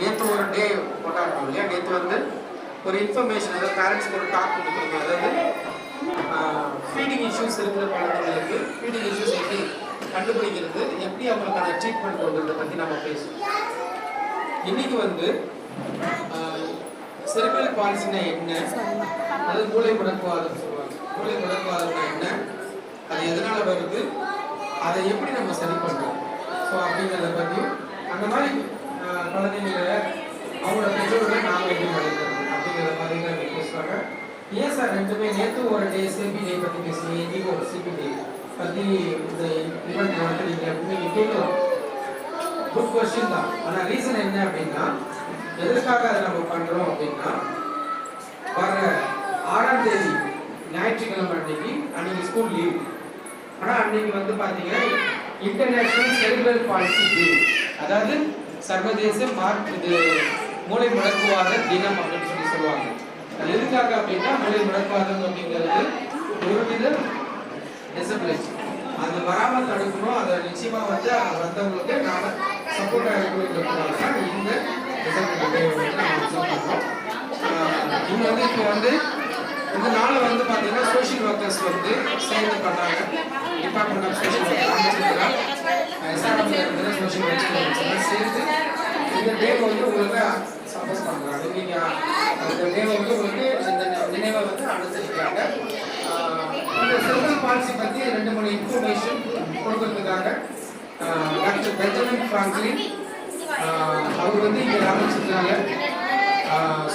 நேற்று ஒரு டே கொண்டாடுறோம் இல்லையா நேற்று வந்து ஒரு இன்ஃபர்மேஷன் அதாவது பேரண்ட்ஸ்க்கு ஒரு டாக் கொடுக்குறீங்க அதாவது ஃபீடிங் இஷ்யூஸ் இருக்கிற குழந்தைங்களுக்கு ஃபீடிங் இஷ்யூஸ் எப்படி கண்டுபிடிக்கிறது எப்படி அவங்களுக்கான ட்ரீட்மெண்ட் கொண்டுறதை பற்றி நம்ம பேசுவோம். இன்னைக்கு வந்து செரிபிரல் பாலிசினா என்ன? அது மூளை முடக்குவாதம் சொல்லுவாங்க. மூளை முடக்குவாதம்னா என்ன? அது எதனால வருது? அதை எப்படி நம்ம சரி பண்ணுறோம் ஸோ அப்படிங்கிறத பற்றியும் அந்த மாதிரி குழந்தைங்கள அவங்களோட பெற்றோர்களை நாங்கள் எப்படி வளர்க்குறது அப்படிங்கிற மாதிரி தான். பேசுவாங்க ஏன் சார் ரெண்டுமே நேற்று ஒரு டே சிபி டே பற்றி பேசுனீங்க இன்னைக்கு ஒரு சிபி பற்றி இந்த ஈவெண்ட் நடத்துறீங்க அப்படின்னு நீங்கள் கேட்கலாம் குட் கொஸ்டின் தான் ஆனால் ரீசன் என்ன அப்படின்னா எதற்காக அதை நம்ம பண்ணுறோம் அப்படின்னா வர ஆறாம் தேதி ஞாயிற்றுக்கிழமை அன்னைக்கு அன்னைக்கு ஸ்கூல் லீவ் ஆனால் அன்னைக்கு வந்து பார்த்தீங்கன்னா இன்டர்நேஷ்னல் செரிபிரல் பாலிசி டே அதாவது சர்வதேச மார்க் இது மூளை முடக்குவாத தினம் அப்படின்னு சொல்லி சொல்லுவாங்க. அது எதுக்காக அப்படின்னா மூளை முடக்குவாதம் அப்படிங்கிறது ஒரு வித டிசபிலிட்டி அது வராமல் தடுக்கணும் அதை நிச்சயமா வந்து வந்தவங்களுக்கு நாம சப்போர்ட் ஆகிருக்கிறதுனால தான் இந்த disability நம்ம வந்து இப்போ வந்து இதனால வந்து பாத்தீங்கன்னா சோஷியல் ஒர்க்கர்ஸ் வந்து சேர்ந்து பண்ணாங்க டிபார்ட்மெண்ட் ஆஃப் சோஷியல் ஒர்க் அமைச்சிருக்கிறா எஸ்ஆர்எம்ல இருக்கிற சோஷியல் ஒர்க்கர்ஸ் சேர்ந்து இந்த டேவை வந்து உங்களுக்கு சப்போஸ் பண்றாங்க. நீங்க அந்த டேவை வந்து உங்களுக்கு இந்த நினைவை வந்து அனுசரிக்கிறாங்க. இந்த செல்வல் பாலிசி பத்தி ரெண்டு மூணு இன்ஃபர்மேஷன் கொடுக்கறதுக்காக டாக்டர் பெஞ்சமின் பிராங்க்லின் அவர் வந்து இங்க ஆரம்பிச்சிருக்காங்க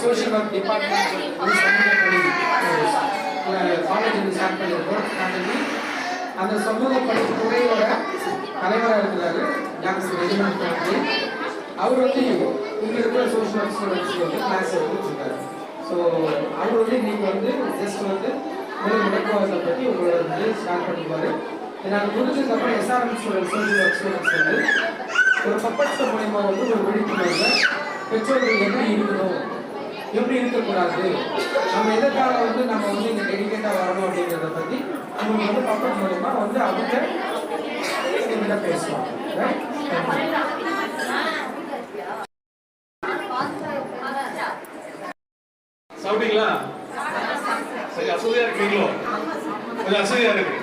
சோஷியல் ஒர்க் டிபார்ட்மெண்ட் வந்து சமூக பணி காலேஜ் வந்து ஸ்டார்ட் பண்ணியிருக்கோம். பண்ணி அந்த சமூக பணி துறையோட தலைவராக இருக்கிறாரு டாக்டர் பெஞ்சமின் பாண்டி அவர் வந்து இங்க இருக்கிற சோஷியல் ஒர்க் ஸ்டூடெண்ட்ஸ்க்கு வந்து கிளாஸ் எடுத்துருக்காரு ஸோ அவர் வந்து இன்னைக்கு வந்து ஜஸ்ட் வந்து ஒரு முடக்குவாதத்தை பற்றி உங்களோட வந்து ஸ்டார்ட் பண்ணிக்குவாரு. நாங்கள் முடிஞ்சதுக்கப்புறம் SRM students social work students வந்து ஒரு பப்பட்ஸ் மூலியமாக வந்து ஒரு விழிப்புணர்வை பெற்றோர்கள் எப்படி இருக்கணும்? எப்படி இருக்கக்கூடாது? நம்ம எதற்காக வந்து நம்ம வந்து இங்கே டெடிக்கேட்டாக வரணும் அப்படிங்கிறத பற்றி உங்களுக்கு வந்து பக்கம் மூலியமா வந்து அவங்க எங்கிட்ட பேசுவாங்க. சாப்பிட்டீங்களா? சரி அசதியா இருக்கீங்களோ கொஞ்சம் அசதியா இருக்கு.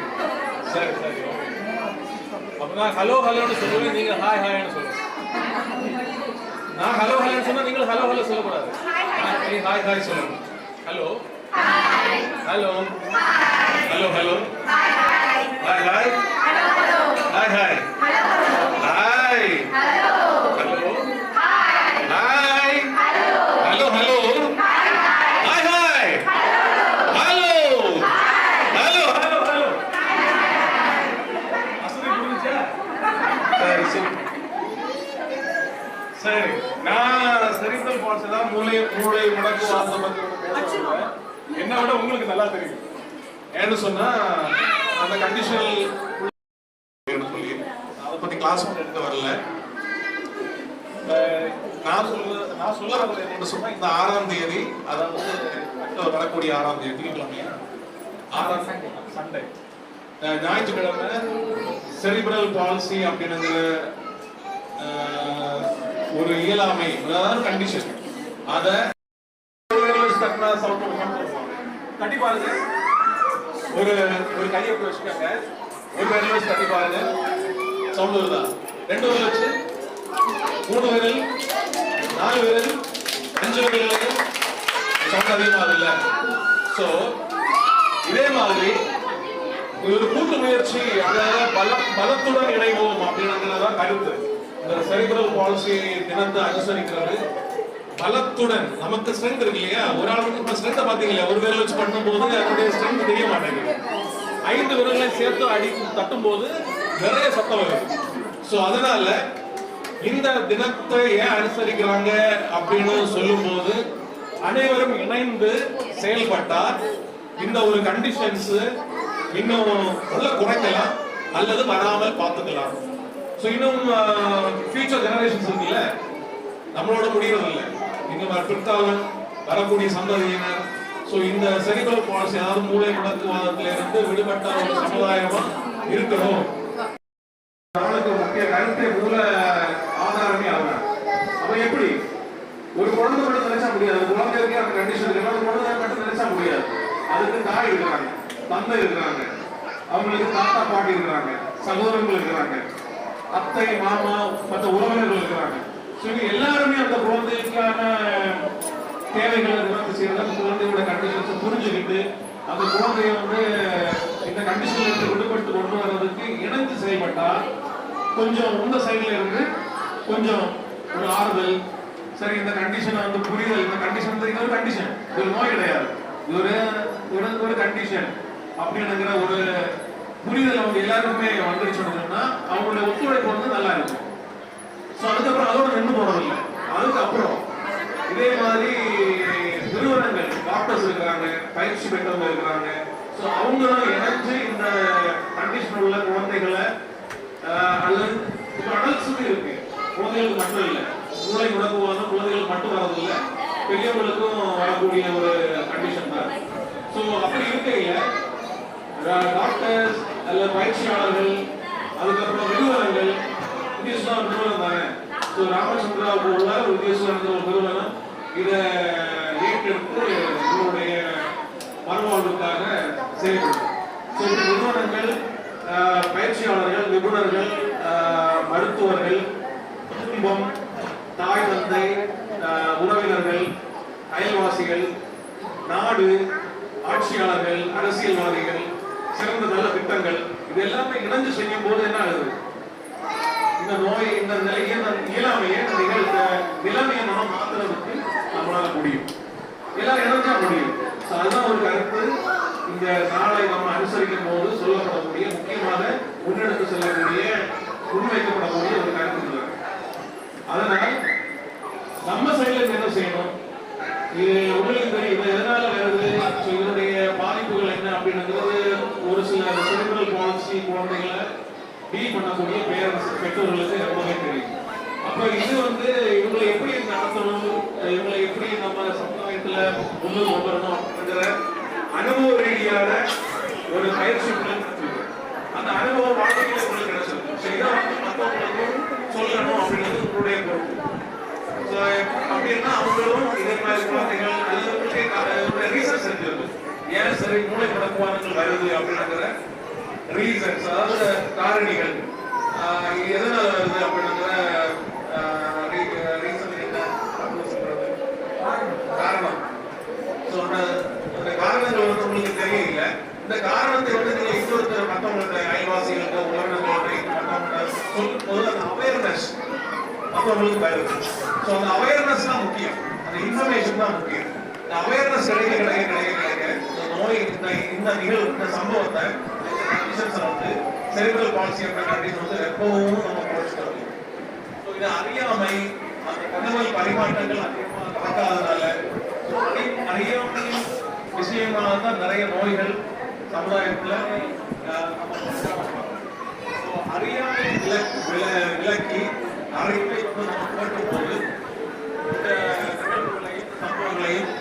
சரி சரி. அப்பதான் ஹலோ ஹலோன்னு சொல்லுவேன் நீங்க ஹாய் ஹாய்னு சொல்லுங்க. நான் ஹலோ ஹலோன்னு சொன்னா நீங்கள் ஹலோ ஹலோ சொல்லக்கூடாது. நான் நீ ஹாய் ஹாய் சொல்லணும் hello hello hello hello hi hi hi hi hello hi hello hello hi hi hello hello hello hello அசதி புரிஞ்சா சரி சரி சரி நான் செரிப்ரல் பால்ஸ் தான் மூளை முடக்கு வாதம் பத்தி விட உங்களுக்கு நல்லா தெரியும். ஏன்னு சொன்னா அந்த கண்டிஷனல் சொல்லி அதை பத்தி கிளாஸ் ஒன்று எடுத்து வரல. நான் சொல்ல நான் சொல்ல வரது என்னன்னு சொன்னா இந்த ஆறாம் தேதி அதாவது அடுத்த வரக்கூடிய ஆறாம் தேதி திங்கட்கிழமையா ஆறாம் சண்டே ஞாயிற்றுக்கிழமை செரிபிரல் பாலிசி அப்படிங்கிற ஒரு இயலாமை அதாவது கண்டிஷன் அதை தட்டி பாருங்க ஒரு ஒரு கையை இப்படி வச்சுக்கோங்க. ஒரு விரல் வச்சு தட்டி பாருங்க. சவுண்ட் வருதா? ரெண்டு விரல் வச்சு. மூணு விரல் நாலு விரல் அஞ்சு விரல் சவுண்ட் அதிகமாக இல்ல சோ இதே மாதிரி ஒரு கூட்டு முயற்சி அதாவது பல பலத்துடன் இணைவோம் அப்படின்றதுதான் கருத்து. இந்த செரிபிரல் பாலிசி தினத்தை அனுசரிக்கிறது. பலத்துடன் நமக்கு ஸ்ட்ரென்த் இருக்கு இல்லையா? ஒரு ஆளுக்கு இப்ப ஸ்ட்ரென்த்தை பாத்தீங்களா ஒரு விரல் வச்சு பண்ணும்போது அதனுடைய ஸ்ட்ரென்த் தெரிய மாட்டேங்குது. ஐந்து விரல்களை சேர்த்து அடி தட்டும் போது நிறைய சத்தம் வரும். சோ அதனால இந்த தினத்தை ஏன் அனுசரிக்கிறாங்க அப்படின்னு சொல்லும்போது அனைவரும் இணைந்து செயல்பட்டா இந்த ஒரு கண்டிஷன்ஸ் இன்னும் உள்ள குறைக்கலாம் அல்லது வராமல் பார்த்துக்கலாம். ஸோ இன்னும் ஃபியூச்சர் ஜெனரேஷன்ஸ் இருக்குல்ல நம்மளோட முடியறது இல்லை இன்னும் வர பிற்காலம் வரக்கூடிய சந்ததியினர். ஸோ இந்த செரிபல் பாலிசி அதாவது மூளை முடக்குவாதத்தில இருந்து விடுபட்ட ஒரு சமுதாயமா இருக்கணும். அவனுக்கு முக்கிய கருத்தை மூல ஆதாரமே ஆகும் அவன் எப்படி? முடியாது. குழந்தைக்கு அந்த கண்டிஷன் இருக்கு. ஒரு குழந்தை மட்டும் நினைச்சா முடியாது. அதுக்கு தாய் இருக்கிறாங்க தந்தை இருக்கிறாங்க அவங்களுக்கு தாத்தா பாட்டி இருக்கிறாங்க சகோதரர்கள் இருக்கிறாங்க அத்தை மாமா மற்ற உறவினர்கள் இருக்கிறாங்க. ஸோ எல்லாருமே அந்த குழந்தைக்கான தேவைகளை நிவர்த்தி செய்யறது அந்த குழந்தையோட கண்டிஷன்ஸை புரிஞ்சுக்கிட்டு அந்த குழந்தைய வந்து இந்த கண்டிஷன்ல இருந்து விடுபட்டு கொண்டு வர்றதுக்கு இணைந்து செயல்பட்டா கொஞ்சம் உங்க சைட்ல இருந்து கொஞ்சம் ஒரு ஆறுதல். சரி இந்த கண்டிஷனை வந்து புரிதல். இந்த கண்டிஷன் இது ஒரு கண்டிஷன் இது ஒரு நோய் கிடையாது. இது ஒரு ஒரு ஒரு கண்டிஷன் அப்படின்னுங்கிற ஒரு புரிதல் அவங்க எல்லாருக்குமே வந்துருச்சுன்னு சொன்னா அவங்களோட ஒத்துழைப்பு வந்து நல்லா இருக்கும். ஸோ அதுக்கப்புறம் அதோட நின்று போறதில்லை அதுக்கப்புறம் இதே மாதிரி நிறுவனங்கள் டாக்டர்ஸ் இருக்கிறாங்க பயிற்சி பெற்றவங்க இருக்கிறாங்க ஸோ அவங்களும் இணைஞ்சு இந்த கண்டிஷன் உள்ள குழந்தைகளை அல்லது இப்போ அடல்ட்ஸுக்கு இருக்கு. குழந்தைகளுக்கு மட்டும் இல்லை. மூளை முடக்குவாதம் குழந்தைகளுக்கு மட்டும் வரதில்லை பெரியவங்களுக்கும் வரக்கூடிய ஒரு கண்டிஷன் தான் ஸோ அப்படி இருக்கையில் டாக்டர்ஸ் அல்ல பயிற்சியாளர்கள் அதுக்கப்புறம் நிறுவனங்கள் வித்யாசுவா நிறுவனம் தானே ஸோ ராமச்சந்திராவுக்கு உள்ள ஒரு வித்யாசுவா ஒரு நிறுவனம் இதை ஏற்றெடுத்து உங்களுடைய மறுவாழ்வுக்காக செயல்படும் ஸோ இந்த நிறுவனங்கள் பயிற்சியாளர்கள் நிபுணர்கள் மருத்துவர்கள் குடும்பம் தாய் தந்தை உறவினர்கள் அயல்வாசிகள் நாடு ஆட்சியாளர்கள் அரசியல்வாதிகள் சிறந்த நல்ல திட்டங்கள் இது எல்லாமே இணைஞ்சு செய்யும் போது என்ன ஆகுது நோய் நிலையை இந்த இயலாமையை இந்த நிலைமையை நம்ம மாத்துறதுக்கு நம்மளால முடியும். எல்லாம் இணைஞ்சா முடியும்? அதுதான் ஒரு கருத்து. இந்த நாளை நம்ம அனுசரிக்கும் போது சொல்லப்படக்கூடிய முக்கியமான முன்னெடுத்து செல்லக்கூடிய முன்வைக்கப்படக்கூடிய ஒரு கருத்து அதனால் நம்ம சைடுல என்ன செய்யணும்? இது உங்களுக்கு தெரியும் இது எதனால வருது? இதனுடைய பாதிப்புகள் என்ன அப்படின்றது ஒரு சில செரிபிரல் பாலிசி குழந்தைகளை டீல் பண்ணக்கூடிய பேரன்ஸ் பெற்றோர்களுக்கு ரொம்பவே தெரியும். அப்ப இது வந்து இவங்களை எப்படி நடத்தணும்? இவங்களை எப்படி நம்ம சமுதாயத்துல முன்னுக்கு கொண்டு வரணும் அப்படிங்கிற அனுபவ ரீதியான ஒரு பயிற்சி உங்களுக்கு அந்த அனுபவம் வாழ்க்கையில உங்களுக்கு கிடைச்சிருக்கும் So வந்து மற்றவங்களுக்கும் சொல்லணும் அப்படின்றது உங்களுடைய பொறுப்பு. அப்படின்னா அவங்களும் இதே மாதிரி குழந்தைகள் அல்லது ஏன் சரி மூளை முடக்குவாதங்கள் வருது அப்படிங்கிற ரீசன்ஸ் அதாவது காரணிகள். இது எதனால வருது அப்படிங்கிற ரீசன் என்ன? அப்படின்னு சொல்றது. காரணம். ஸோ அந்த காரணங்கள் வந்து உங்களுக்கு தெரியல. இந்த காரணத்தை வந்து நீங்க இன்னொருத்தர் மற்றவங்களுக்கு அயல்வாசிகளுக்கு உறவினர்களுக்கு மற்றவங்க சொல்லும் போது அந்த அவேர்னஸ் மற்றவங்களுக்கு வருது ஸோ அந்த அவேர்னஸ் தான் முக்கியம். அந்த இன்ஃபர்மேஷன் தான் முக்கியம். இந்த அவேர்னஸ் கிடைக்க கிடைக்க கிடைக்க கிடைக்க இந்த நோய் இந்த இந்த நிகழ்வு இந்த சம்பவத்தை இந்த வந்து செரிபிரல் பாலிசி என்ற கண்டிஷன் வந்து எப்பவும் நம்ம குறைச்சிட்டு வரணும் ஸோ இது அறியாமை அந்த தகவல் பரிமாற்றங்கள் அதிகமாக நடக்காதனால so அறி- அறியாமை விஷயங்களால தான் நிறைய நோய்கள் சமுதாயத்துல அஹ், நம்ம அறியாமை விலக்கு வில- விலக்கி அறிவை வந்து நம்ம போட்டும் போது இந்த நிகழ்வுகளையும் சம்பவங்களையும்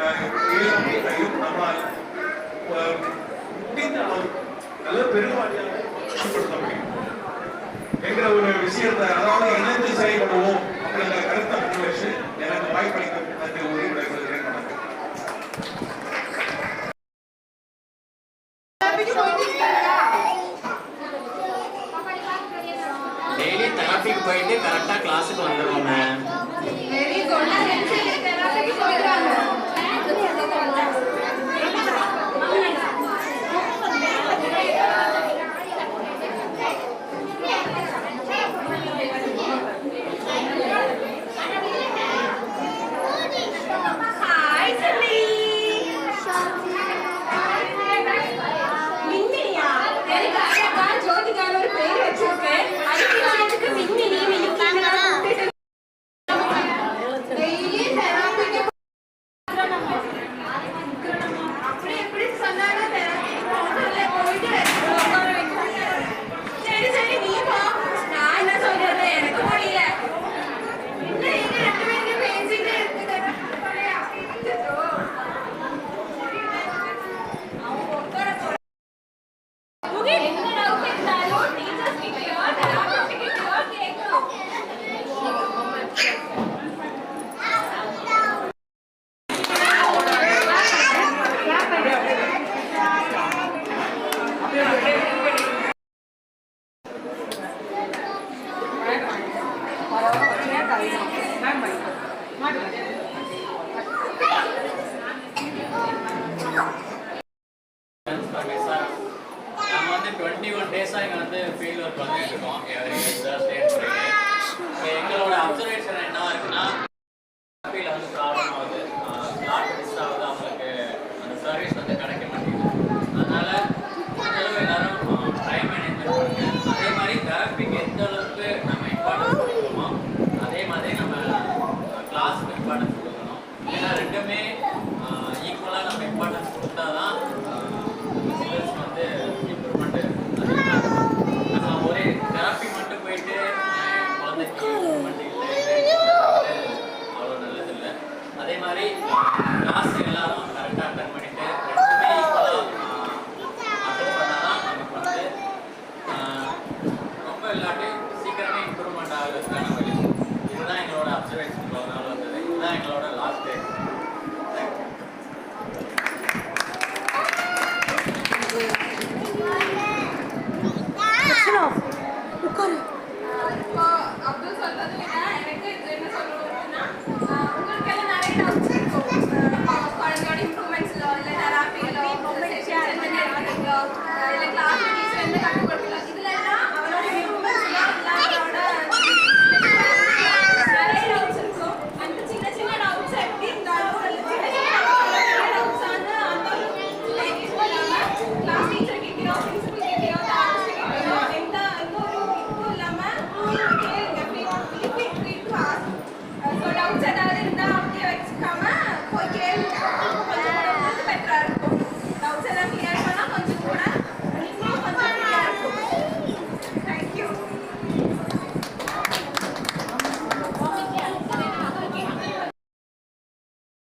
அஹ், இயலாமைகளையும் நம்மால் முடிந்த அளவு நல்ல பெருமாடியாக முடியும் என்கிற ஒரு விஷயத்தை அதாவது இணைந்து செயல்படுவோம் அப்படிங்கிற கருத்தை முன் வச்சு எனக்கு வாய்ப்பளிக்க நன்றி விடைபெறுகிறேன் வணக்கம் டெய்லி தெரப்பிக்கு போயிட்டு கரெக்டாக கிளாஸுக்கு வந்துடுவோம்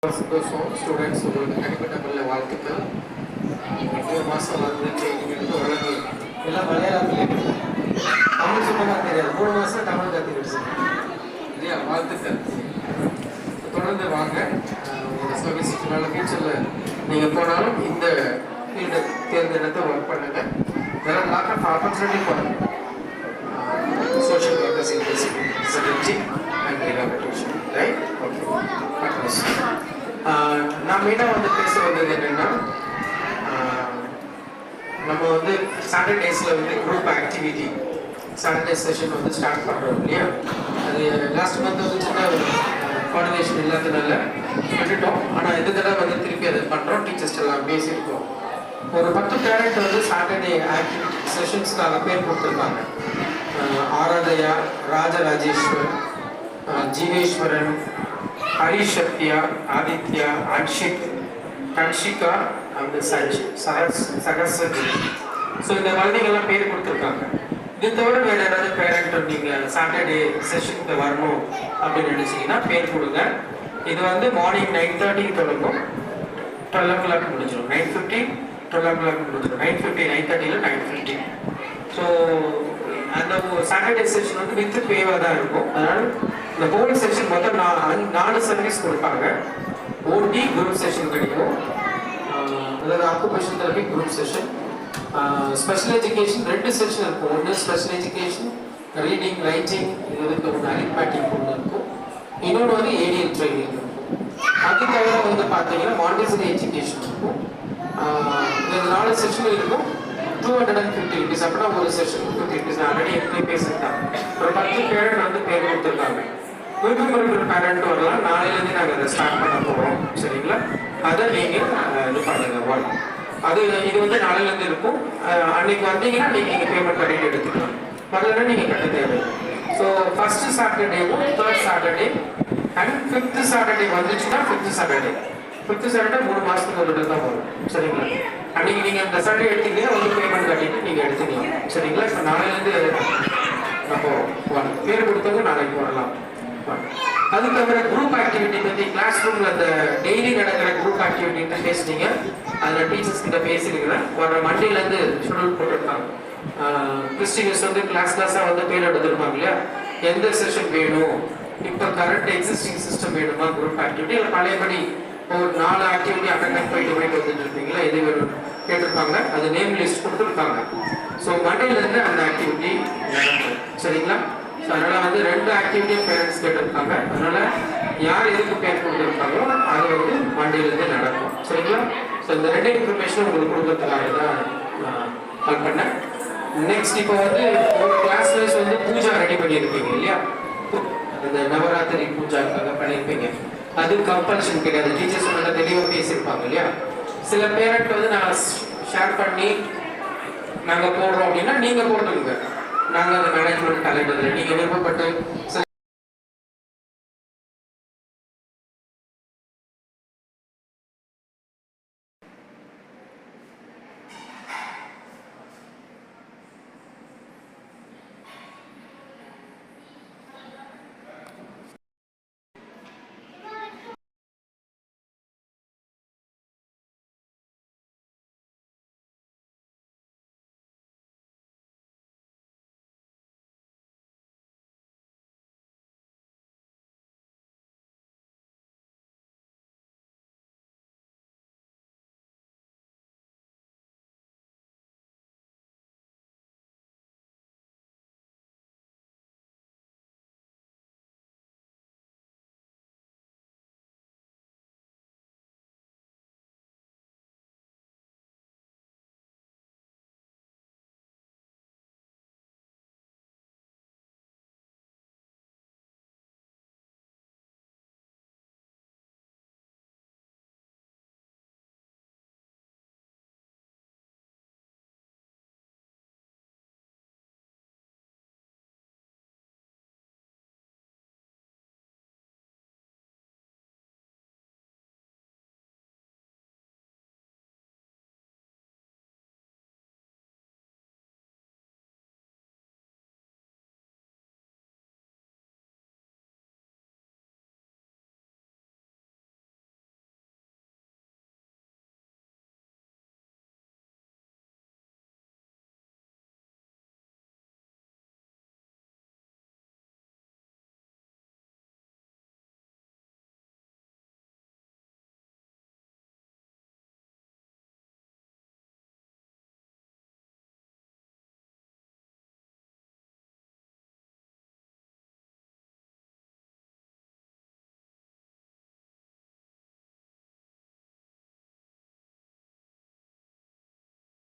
சந்தோஷம் ஸ்டூடெண்ட்ஸ் உங்களுக்கு தனிப்பட்ட முறையில் வாழ்த்துக்கள் மூணு மாதம் வந்து எடுத்து ஓரளவு எல்லாம் மலையாளத்தில் தமிழ் சுத்தமாக தெரியாது. மூணு மாதம் தமிழ் கற்றுக்கிடுச்சு இல்லையா வாழ்த்துக்கள். தொடர்ந்து வாங்க. உங்களோட சர்வீஸ் ஃபியூச்சரில் நீங்கள் போனாலும் இந்த ஃபீல்டை தேர்ந்தெடுத்து ஒர்க் பண்ணுங்க. வேற lot of opportunity for social workers in this disability and rehabilitation, right? Okay. நான் மெயினாக வந்து பேச வந்தது என்னன்னா நம்ம வந்து சாட்டர்டேஸில் வந்து குரூப் ஆக்டிவிட்டி சாட்டர்டே செஷன் வந்து ஸ்டார்ட் பண்ணுறோம் இல்லையா? அது லாஸ்ட் மந்த் வந்து சின்ன கோஆர்டினேஷன் இல்லாததுனால விட்டுட்டோம். ஆனால் இந்த தடவை வந்து திருப்பி அதை பண்ணுறோம் டீச்சர்ஸ் எல்லாம் பேசியிருக்கோம். ஒரு பத்து பேரண்ட் வந்து சாட்டர்டே ஆக்டிவிட்டி செஷன்ஸ்க்காக பேர் கொடுத்துருக்காங்க ஆராதயா ராஜராஜேஸ்வர் ஜீவேஸ்வரன் ஹரிஷ் சத்யா ஆதித்யா அன்ஷித் கன்ஷிகா அந்த சஜ் சரஸ் சகசஜி ஸோ இந்த குழந்தைங்கள்லாம் பேர் கொடுத்துருக்காங்க. இது தவிர வேறு ஏதாவது பேரண்ட் நீங்கள் சாட்டர்டே செஷனுக்கு வரணும் அப்படின்னு நினைச்சீங்கன்னா பேர் கொடுங்க. இது வந்து மார்னிங் நைன் தேர்ட்டிக்கு தொடங்கும். டுவெல் ஓ கிளாக் முடிஞ்சிடும். Nine fifteen twelve o'clock முடிஞ்சிடும் நைன் ஃபிஃப்டி நைன் தேர்ட்டியில் நைன் ஃபிஃப்டி ஸோ அந்த சாட்டர்டே செஷன் வந்து வித் பேவாக தான் இருக்கும். அதனால் இந்த ஹோல் செஷன் மொத்தம் நான் நாலு சர்வீஸ் கொடுப்பாங்க. ஓடி குரூப் செஷன் கிடைக்கும் அதாவது occupation therapy group session special education ரெண்டு செஷன் இருக்கும். ஒன்று ஸ்பெஷல் எஜுகேஷன் ரீடிங் ரைட்டிங் இதுக்கு ஒன்று அரித்மேட்டிக் ஒன்று இருக்கும். இன்னொன்று வந்து ஏடிஎல் ட்ரைனிங் இருக்கும். அது தவிர வந்து பார்த்தீங்கன்னா மாண்டிசரி எஜுகேஷன் இருக்கும். இந்த நாலு செஷன் இருக்கும். Two hundred and fifty rupees அப்படின்னா ஒரு செஷன் ஃபிஃப்டி ருபீஸ் ஆல்ரெடி எப்படி பேசியிருக்காங்க ஒரு பத்து பேரை வந்து பேர் கொடுத்துருக்காங்க விருப்பம் ஒரு பேரண்ட் வரலாம். நாளையிலேருந்து நாங்கள் அதை ஸ்டார்ட் பண்ண போகிறோம் சரிங்களா? அதை நீங்கள் இது பண்ணுங்க. ஒன் அது இது வந்து நாளையிலேருந்து இருக்கும். அன்னைக்கு வந்தீங்கன்னா நீங்கள் இங்கே பேமெண்ட் பண்ணிட்டு எடுத்துக்கலாம். வரலன்னா நீங்கள் கட்ட தேவை so first சாட்டர்டேவும் third Saturday and fifth Saturday வந்துச்சுன்னா ஃபிஃப்த் சாட்டர்டே ஃபிஃப்த் சாட்டர்டே மூணு மாதத்துக்கு ஒரு தான் வரும். சரிங்களா? அன்னைக்கு நீங்கள் இந்த சாட்டர்டே எடுத்தீங்கன்னா வந்து பேமெண்ட் கட்டிட்டு நீங்கள் எடுத்துக்கலாம். சரிங்களா? இப்போ நாளையிலேருந்து நம்ம பேர் கொடுத்தவங்க நாளைக்கு வரலாம். அதுக்கப்புறம் குரூப் ஆக்டிவிட்டி பற்றி கிளாஸ் ரூமில் அந்த டெய்லி நடக்கிற குரூப் ஆக்டிவிட்டி பேசுனீங்க. அதில் டீச்சர்ஸ் கிட்ட பேசியிருக்கிறேன். வர மண்டேலேருந்து ஷெடியூல் போட்டிருக்காங்க கிறிஸ்டியன்ஸ் வந்து கிளாஸ் கிளாஸாக வந்து பேர் எடுத்துருப்பாங்க இல்லையா? எந்த செஷன் வேணும்? இப்போ கரண்ட் எக்ஸிஸ்டிங் சிஸ்டம் வேணுமா? குரூப் ஆக்டிவிட்டி இல்லை பழையபடி ஒரு நாலு ஆக்டிவிட்டி அட்டெண்ட் போயிட்டு போயிட்டு வந்துட்டு இருப்பீங்களா? எது வேணும் கேட்டிருப்பாங்க. அது நேம் லிஸ்ட் கொடுத்துருக்காங்க ஸோ மண்டேலேருந்து ஆக்டிவிட்டி நடக்கும் சரிங்களா ஸோ அதனால வந்து ரெண்டு ஆக்டிவிட்டியும் பேரண்ட்ஸ் கேட்டிருக்காங்க. அதனால யார் எதுக்கு பேர் கொடுத்துருக்காங்களோ அது வந்து வண்டியிலேருந்து நடக்கும். சரிங்களா? ஸோ இந்த ரெண்டு இன்ஃபர்மேஷன் உங்களுக்கு கொடுக்கறதுக்காக தான் நான் கால் பண்ணேன். நெக்ஸ்ட் இப்போ வந்து ஒரு கிளாஸ் வைஸ் வந்து பூஜா ரெடி பண்ணியிருப்பீங்க இல்லையா? இந்த நவராத்திரி பூஜாக்காக பண்ணியிருப்பீங்க. அது கம்பல்ஷன் கிடையாது. டீச்சர்ஸ் நல்லா தெளிவாக பேசியிருப்பாங்க இல்லையா? சில பேரண்ட் வந்து நான் ஷேர் பண்ணி நாங்கள் போடுறோம் அப்படின்னா நீங்கள் போட்டுருங்க நாங்கள் அந்த மேனேஜ்மெண்ட் தலைவர்கள். நீங்கள் விருப்பப்பட்டு